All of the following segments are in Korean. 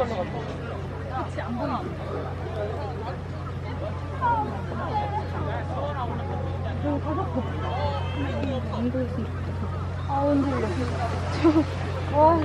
어디? 그치 안 보나? 아 흔들려. 와.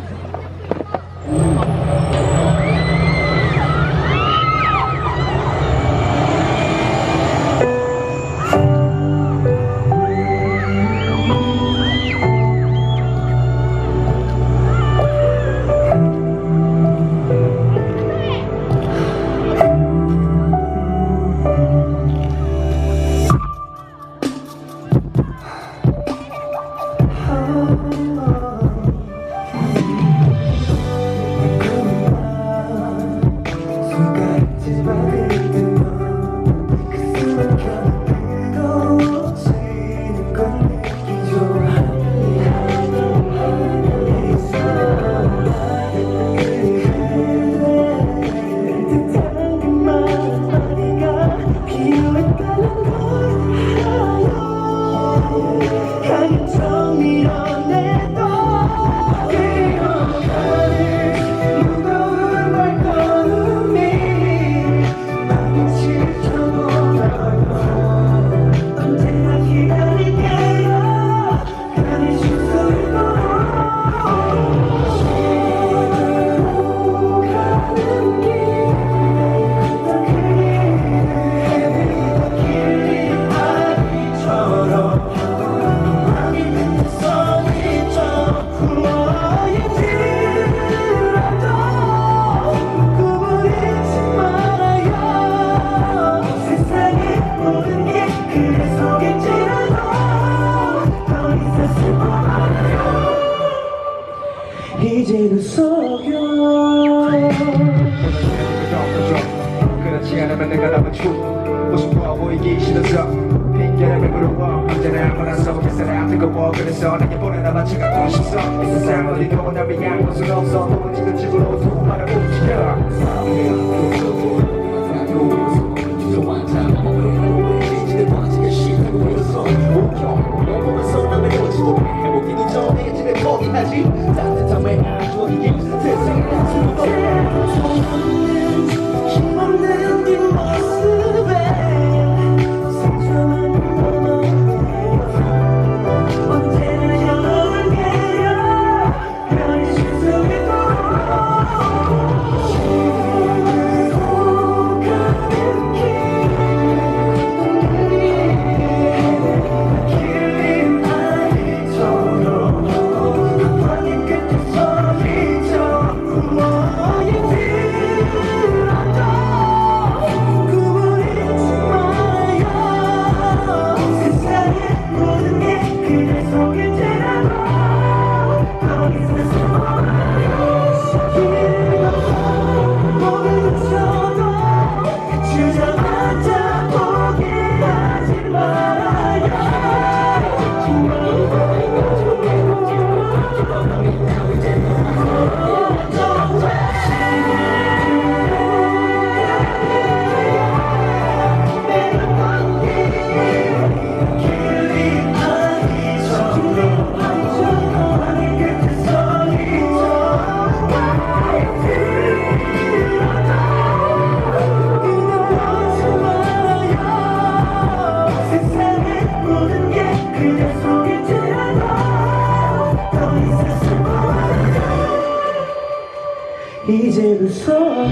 않으면 내가 남은 추 무심코아 보이기 싫어서 핑계를 물어봐 언제나 뻔한 속에서 나 뜨거워 그래서 내게 마치 갖고 싶어. 이 세상 어디도 날 위한 곳은 없어. 또 지금 집으로 소금만을 움직여 따뜻함에 안좋이게 이제 무서워